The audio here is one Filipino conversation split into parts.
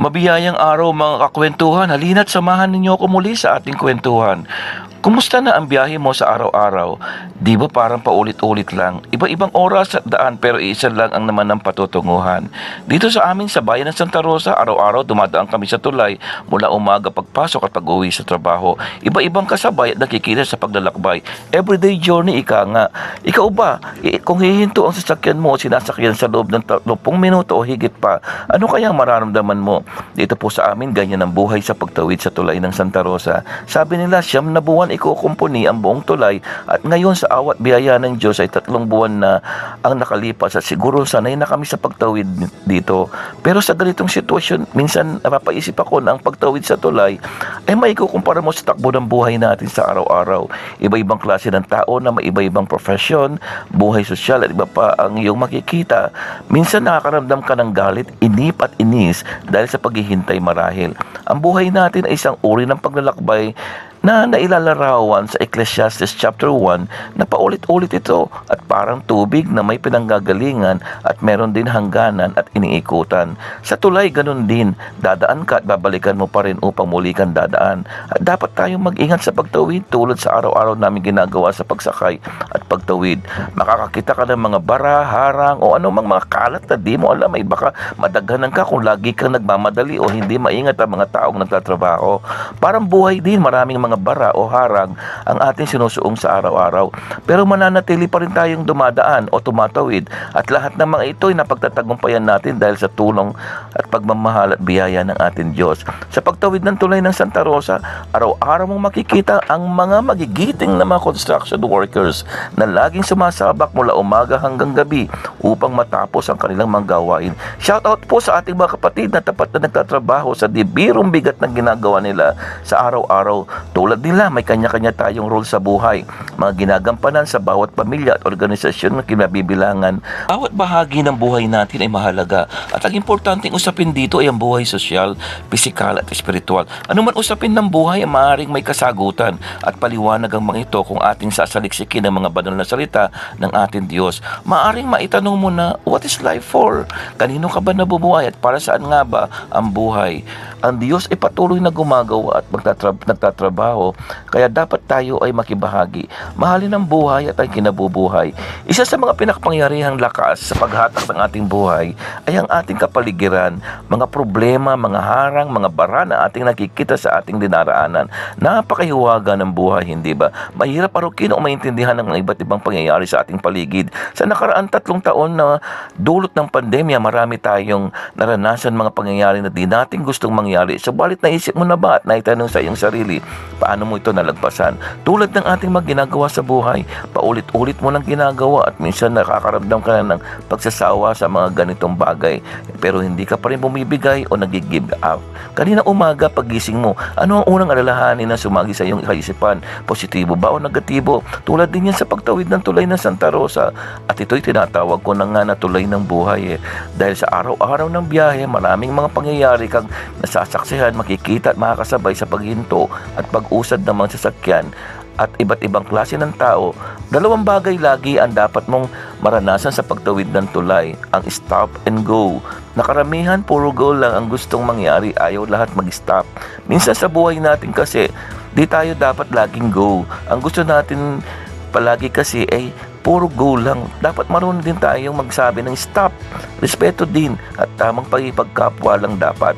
Mabiyayang araw mga kakwentuhan, halina't samahan ninyo ako muli sa ating kwentuhan. Kumusta na ang biyahe mo sa araw-araw? Di ba parang paulit-ulit lang? Iba-ibang oras at daan pero isa lang ang naman ng patutunguhan. Dito sa amin sa bayan ng Santa Rosa, araw-araw dumadaan kami sa tulay mula umaga pagpasok at pag-uwi sa trabaho. Iba-ibang kasabay at nakikita sa paglalakbay. Everyday journey, ika nga. Ikaw ba, i- kung hihinto ang sasakyan mo o sinasakyan sa loob ng 30 minuto o higit pa, ano kaya ang mararamdaman mo? Dito po sa amin, ganyan ang buhay sa pagtawid sa tulay ng Santa Rosa. Sabi nila, siyam na buwan ikukumpuni ang buong tulay at ngayon sa awat biyaya ng Diyos ay tatlong buwan na ang nakalipas at siguro sanay na kami sa pagtawid dito. Pero sa ganitong sitwasyon, minsan napapaisip ako na ang pagtawid sa tulay ay may kukumpara mo sa takbo ng buhay natin sa araw-araw. Iba-ibang klase ng tao na may iba-ibang profesyon, buhay sosyal at iba pa ang iyong makikita. Minsan nakakaramdam ka ng galit, inip at inis dahil sa paghihintay marahil. Ang buhay natin ay isang uri ng paglalakbay na nailalarawan sa Ecclesiastes chapter 1 na paulit-ulit ito at parang tubig na may pinanggagalingan at meron din hangganan at iniikutan. Sa tulay ganun din, dadaan ka at babalikan mo pa rin upang muli kang dadaan. At dapat tayong mag-ingat sa pagtawid tulad sa araw-araw namin ginagawa sa pagsakay at pagtawid. Makakakita ka ng mga bara, harang o anumang mga kalat na di mo alam ay baka madaghanan ka kung lagi kang nagmamadali o hindi maingat ang mga taong nagtatrabaho. Parang buhay din maraming mga bara o harang ang ating sinusuong sa araw-araw. Pero mananatili pa rin tayong dumadaan o tumatawid at lahat ng mga ito ay napagtatagumpayan natin dahil sa tulong at pagmamahal at biyaya ng ating Diyos. Sa pagtawid ng tulay ng Santa Rosa, araw-araw mong makikita ang mga magigiting na mga construction workers na laging sumasabak mula umaga hanggang gabi upang matapos ang kanilang mga gawain. Shout out po sa ating mga kapatid na tapat na nagtatrabaho sa dibirong bigat ng ginagawa nila sa araw-araw. Tulad nila, may kanya-kanya tayong role sa buhay. Mga ginagampanan sa bawat pamilya at organisasyon na kinabibilangan. Bawat bahagi ng buhay natin ay mahalaga. At ang importanteng usapin dito ay ang buhay sosyal, pisikal at espiritual. Ano man usapin ng buhay ay maaaring may kasagutan at paliwanag ang mga ito kung ating sasaliksikin ang mga banal na salita ng ating Diyos. Maaring maitanong mo na, what is life for? Kanino ka ba nabubuhay at para saan nga ba ang buhay? Ang Diyos ay patuloy na gumagawa at magtatrab- nagtatrabaho, kaya dapat tayo ay makibahagi. Mahalin ang buhay at ang kinabubuhay. Isa sa mga pinakapangyarihang lakas sa paghatak ng ating buhay ay ang ating kapaligiran, mga problema, mga harang, mga bara na ating nakikita sa ating dinaraanan. Napakahiwaga ng buhay, hindi ba? Mahirap arukin o maintindihan ng mga iba't ibang pangyayari sa ating paligid. Sa nakaraan tatlong taon na dulot ng pandemya, marami tayong naranasan mga pangyayari na di natin gustong mangyari. Subalit naisip mo na ba at naitanong sa iyong sarili, paano mo ito nalagpasan? Tulad ng ating mga ginagawa sa buhay, paulit-ulit mo nang ginagawa at minsan nakakaramdam ka na ng pagsasawa sa mga ganitong bagay. Pero hindi ka pa rin bumibigay o nag-give up. Kanina umaga, pagising mo, ano ang unang alalahanin na sumagi sa iyong kaisipan? Positibo ba o negatibo? Tulad din yan sa pagtawid ng tulay ng Santa Rosa. At ito'y tinatawag ko na nga na tulay ng buhay eh. Dahil sa araw-araw ng biyahe, maraming mga pangyayari kang nasasaksihan, makikita at makakasabay sa paghinto at pag-usad ng mga sasakyan at iba't ibang klase ng tao, dalawang bagay lagi ang dapat mong maranasan sa pagtawid ng tulay, ang stop and go. Nakaramihan, puro go lang ang gustong mangyari, ayaw lahat mag-stop. Minsan sa buhay natin kasi, di tayo dapat laging go. Ang gusto natin palagi kasi ay puro go lang. Dapat marunong din tayong magsabi ng stop. Respeto din at tamang pagkikapwa lang dapat.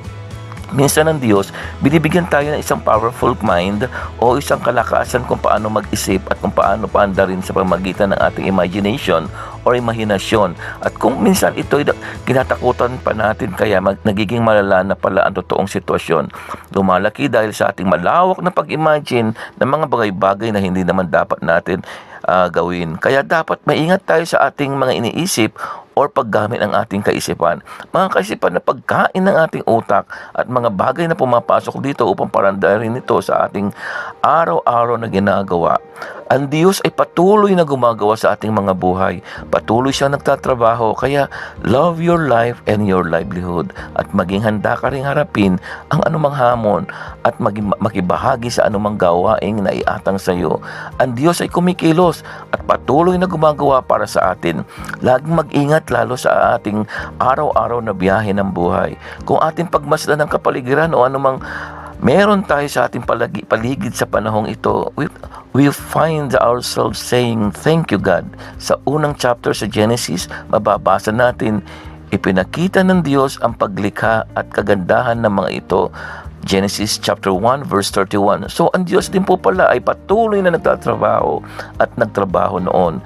Minsan ng Diyos, binibigyan tayo ng isang powerful mind o isang kalakasan kung paano mag-isip at kung paano paandarin sa pamagitan ng ating imagination or imahinasyon. At kung minsan ito ay kinatakutan pa natin kaya mag, nagiging malala na pala ang totoong sitwasyon. Lumalaki dahil sa ating malawak na pag-imagine ng mga bagay-bagay na hindi naman dapat natin ah, gawin. Kaya dapat maingat tayo sa ating mga iniisip or paggamit ng ating kaisipan. Mga kaisipan na pagkain ng ating utak at mga bagay na pumapasok dito upang parandarin ito sa ating araw-araw na ginagawa. Ang Diyos ay patuloy na gumagawa sa ating mga buhay. Patuloy siyang nagtatrabaho. Kaya love your life and your livelihood. At maging handa ka rin harapin ang anumang hamon at maging, makibahagi sa anumang gawaing na iatang sa iyo. Ang Diyos ay kumikilos at patuloy na gumagawa para sa atin. Laging mag-ingat maingat lalo sa ating araw-araw na biyahe ng buhay. Kung ating pagmasdan ng kapaligiran o anumang meron tayo sa ating palagi, paligid sa panahong ito, we, we find ourselves saying, Thank you God. Sa unang chapter sa Genesis, mababasa natin, ipinakita ng Diyos ang paglikha at kagandahan ng mga ito. Genesis chapter 1 verse 31. So ang Diyos din po pala ay patuloy na nagtatrabaho at nagtrabaho noon.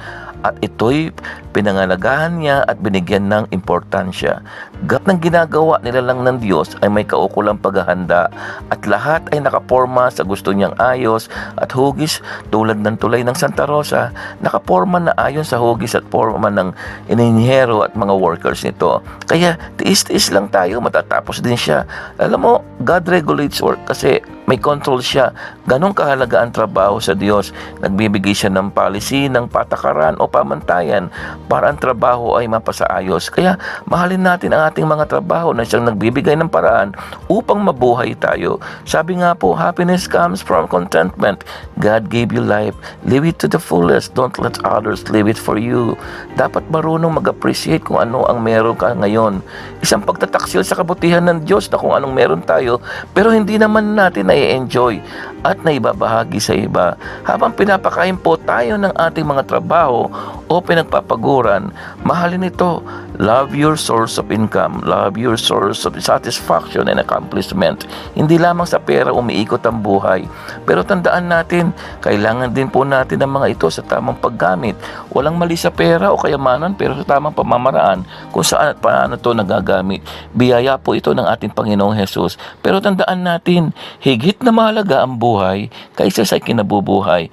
At ito'y pinangalagahan niya at binigyan ng importansya. Gat ng ginagawa nila lang ng Diyos ay may kaukulang paghahanda at lahat ay nakaporma sa gusto niyang ayos at hugis tulad ng tulay ng Santa Rosa, nakaporma na ayon sa hugis at forma ng ininyero at mga workers nito. Kaya tiis-tiis lang tayo, matatapos din siya. Alam mo, God regulates work kasi may control siya. Ganong kahalaga ang trabaho sa Diyos. Nagbibigay siya ng policy, ng patakaran o pamantayan para ang trabaho ay mapasaayos. Kaya mahalin natin ang ating mga trabaho na siyang nagbibigay ng paraan upang mabuhay tayo. Sabi nga po, happiness comes from contentment. God gave you life. Live it to the fullest. Don't let others live it for you. Dapat marunong mag-appreciate kung ano ang meron ka ngayon. Isang pagtataksil sa kabutihan ng Diyos na kung anong meron tayo, pero hindi naman natin na-enjoy at naibabahagi sa iba. Habang pinapakain po tayo ng ating mga trabaho o pinagpapaguran, mahalin ito. Love your source of income. Love your source of satisfaction and accomplishment. Hindi lamang sa pera umiikot ang buhay. Pero tandaan natin, kailangan din po natin ang mga ito sa tamang paggamit. Walang mali sa pera o kayamanan pero sa tamang pamamaraan kung saan at paano ito nagagamit. Biyaya po ito ng ating Panginoong Hesus. Pero tandaan natin, higit na mahalaga ang buhay kaysa sa kinabubuhay.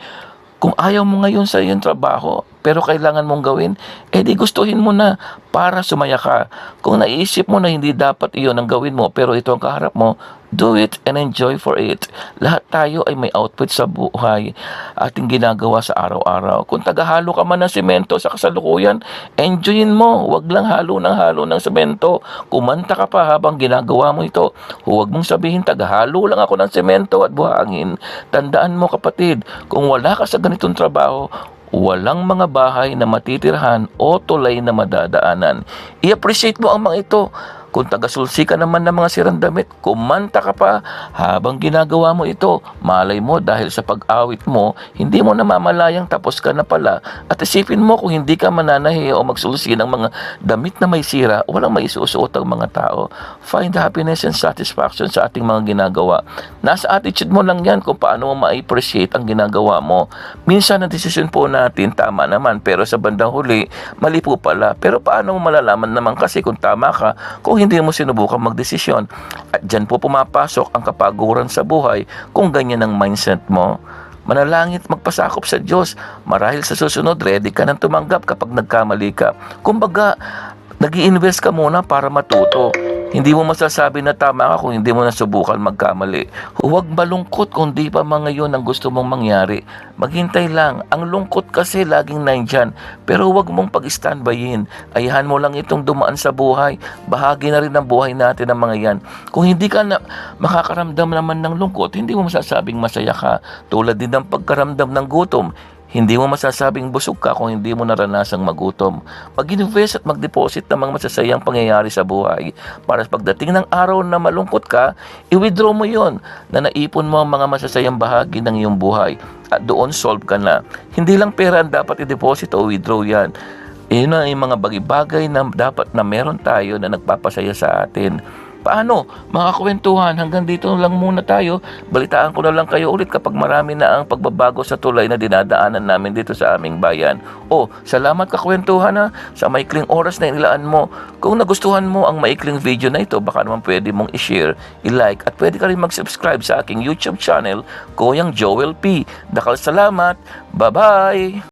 Kung ayaw mo ngayon sa iyong trabaho, pero kailangan mong gawin, eh di gustuhin mo na para sumaya ka. Kung naisip mo na hindi dapat iyon ang gawin mo, pero ito ang kaharap mo, do it and enjoy for it. Lahat tayo ay may output sa buhay ating ginagawa sa araw-araw. Kung tagahalo ka man ng semento sa kasalukuyan, enjoyin mo. Huwag lang halo ng halo ng semento. Kumanta ka pa habang ginagawa mo ito. Huwag mong sabihin, tagahalo lang ako ng semento at buhangin. Tandaan mo kapatid, kung wala ka sa ganitong trabaho, walang mga bahay na matitirhan o tulay na madadaanan. I-appreciate mo ang mga ito. Kung tagasulsi ka naman ng mga sirang damit, kumanta ka pa habang ginagawa mo ito. Malay mo dahil sa pag-awit mo, hindi mo namamalayang tapos ka na pala. At isipin mo kung hindi ka mananahi o magsulsi ng mga damit na may sira, walang may isusuot ang mga tao. Find happiness and satisfaction sa ating mga ginagawa. Nasa attitude mo lang yan kung paano mo ma-appreciate ang ginagawa mo. Minsan ang desisyon po natin tama naman pero sa bandang huli, mali po pala. Pero paano mo malalaman naman kasi kung tama ka kung hindi mo sinubukan magdesisyon. At dyan po pumapasok ang kapaguran sa buhay kung ganyan ang mindset mo. Manalangit magpasakop sa Diyos. Marahil sa susunod, ready ka nang tumanggap kapag nagkamali ka. Kumbaga, nag invest ka muna para matuto. Hindi mo masasabi na tama ka kung hindi mo nasubukan magkamali. Huwag malungkot kung di pa mga yon ang gusto mong mangyari. Maghintay lang. Ang lungkot kasi laging nandyan. Pero huwag mong pag-standbyin. Ayahan mo lang itong dumaan sa buhay. Bahagi na rin ng buhay natin ang mga yan. Kung hindi ka na makakaramdam naman ng lungkot, hindi mo masasabing masaya ka. Tulad din ng pagkaramdam ng gutom. Hindi mo masasabing busog ka kung hindi mo naranasang magutom. Mag-invest at mag-deposit ng mga masasayang pangyayari sa buhay. Para sa pagdating ng araw na malungkot ka, i-withdraw mo yon na naipon mo ang mga masasayang bahagi ng iyong buhay. At doon solve ka na. Hindi lang pera ang dapat i-deposit o withdraw yan. Iyon na mga bagay-bagay na dapat na meron tayo na nagpapasaya sa atin. Paano? Mga kwentuhan, hanggang dito lang muna tayo. Balitaan ko na lang kayo ulit kapag marami na ang pagbabago sa tulay na dinadaanan namin dito sa aming bayan. O, salamat kakwentuhan ha, sa maikling oras na inilaan mo. Kung nagustuhan mo ang maikling video na ito, baka naman pwede mong i-share, i-like, at pwede ka rin mag-subscribe sa aking YouTube channel, Kuyang Joel P. Dakal salamat. Bye-bye!